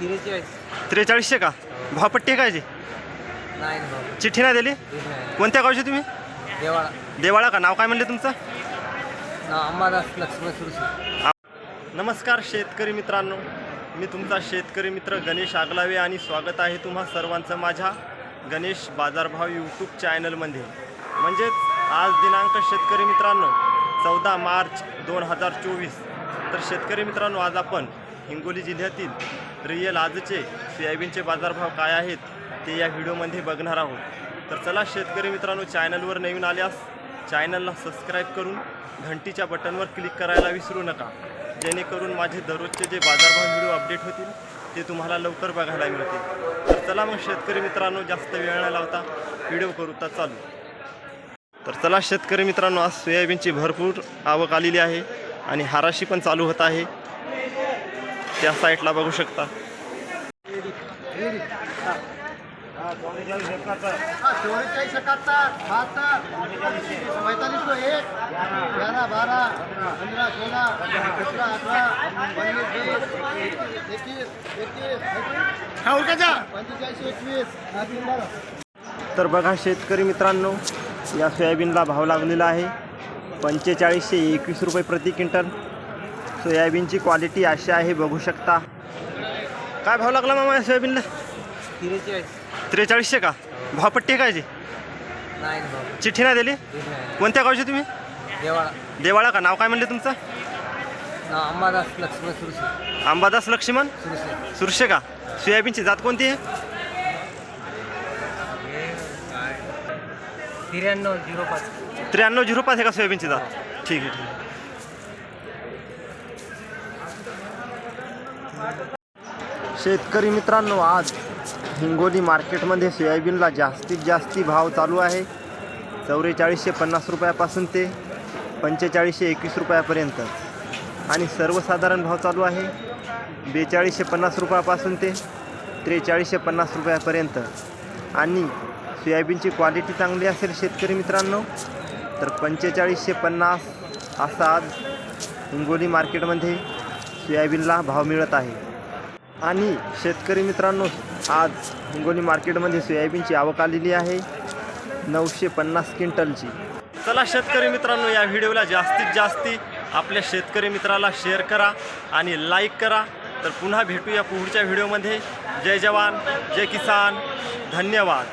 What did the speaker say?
त्रेचाळीस. त्रेचाळीसशे का? भावपट्टी आहे काय जी नाही ना भाऊ. चिठ्ठी नाही दिली? कोणत्या गावचे तुम्ही? देवाळा. देवाळा का? नाव काय म्हणले तुमचं? ना अंबादास लक्ष्मण सुरसे. नमस्कार शेतकरी मित्रांनो. मी तुमचा शेतकरी मित्र गणेश आगलावे आणि स्वागत आहे तुम्हा सर्वांचं माझ्या गणेश बाजारभाव यूट्यूब चॅनलमध्ये म्हणजेच आज दिनांक शेतकरी मित्रांनो चौदा मार्च दोन हजार चोवीस. तर शेतकरी मित्रांनो आज आपण हिंगोली जिल्ह्यातील रियल आजचे सोयाबीनचे बाजारभाव काय आहेत ते या व्हिडिओमध्ये बघणार आहोत. तर चला शेतकरी मित्रांनो चॅनलवर नवीन आल्यास चॅनलला सबस्क्राईब करून घंटीच्या बटनवर क्लिक करायला विसरू नका. जेणेकरून माझे दररोजचे जे बाजारभाव व्हिडिओ अपडेट होतील ते तुम्हाला लवकर बघायला मिळतील. तर चला मग शेतकरी मित्रांनो जास्त वेळ न लावता व्हिडिओ करू. तर चालू. तर चला शेतकरी मित्रांनो आज सोयाबीनची भरपूर आवक आलेली आहे आणि हाराशी पण चालू होत आहे. त्या साईटला बघू शकता. तर बघा शेतकरी मित्रांनो या सोयाबीनला भाव लागलेला आहे. पंचेचाळीसशे एकवीस रुपये प्रति क्विंटल. सोयाबीनची क्वालिटी अशी आहे बघू शकता. काय भाव लागला मामा सोयाबीनला? त्रेचाळीस. त्रेचाळीसशे का? भावपट्टी आहे काय जी नाही ना भाऊ चिठ्ठी नाही दिली? कोणत्या गावचे तुम्ही? देवाळा. देवाळा का? नाव काय म्हणले तुमचं? अंबादास लक्ष्मण सुरसे. अंबादास लक्ष्मण? सुरसे. सुरशे का? सोयाबीनची जात कोणती आहे? त्र्याण्णव झिरो पाच. त्र्याण्णव झिरो पाच आहे का सोयाबीनची जात? ठीक आहे ठीक आहे. शेतकरी मित्रांनो आज हिंगोली मार्केटमध्ये सोयाबीनला जास्तीत जास्ती भाव चालू आहे. चौवेचाळीसशे पन्नास रुपयापासून ते पंचेचाळीसशे एकवीस रुपयापर्यंत. आणि सर्वसाधारण भाव चालू आहे बेचाळीसशे पन्नास रुपयापासून ते त्रेचाळीसशे पन्नास रुपयापर्यंत. आणि सोयाबीनची क्वालिटी चांगली असेल शेतकरी मित्रांनो तर पंचेचाळीसशे पन्नास असा आज हिंगोली मार्केटमध्ये सोयाबीनला भाव मिळत आहे. आणि शेतकरी मित्रांनो आज हिंगोली मार्केटमध्ये सोयाबीनची आवक आलेली आहे. नऊशे पन्नास क्विंटलची. चला शेतकरी मित्रांनो या व्हिडिओला जास्तीत जास्ती आपल्या शेतकरी मित्राला शेअर करा आणि लाईक करा. तर पुन्हा भेटूया पुढच्या व्हिडिओमध्ये. जय जवान जय किसान. धन्यवाद.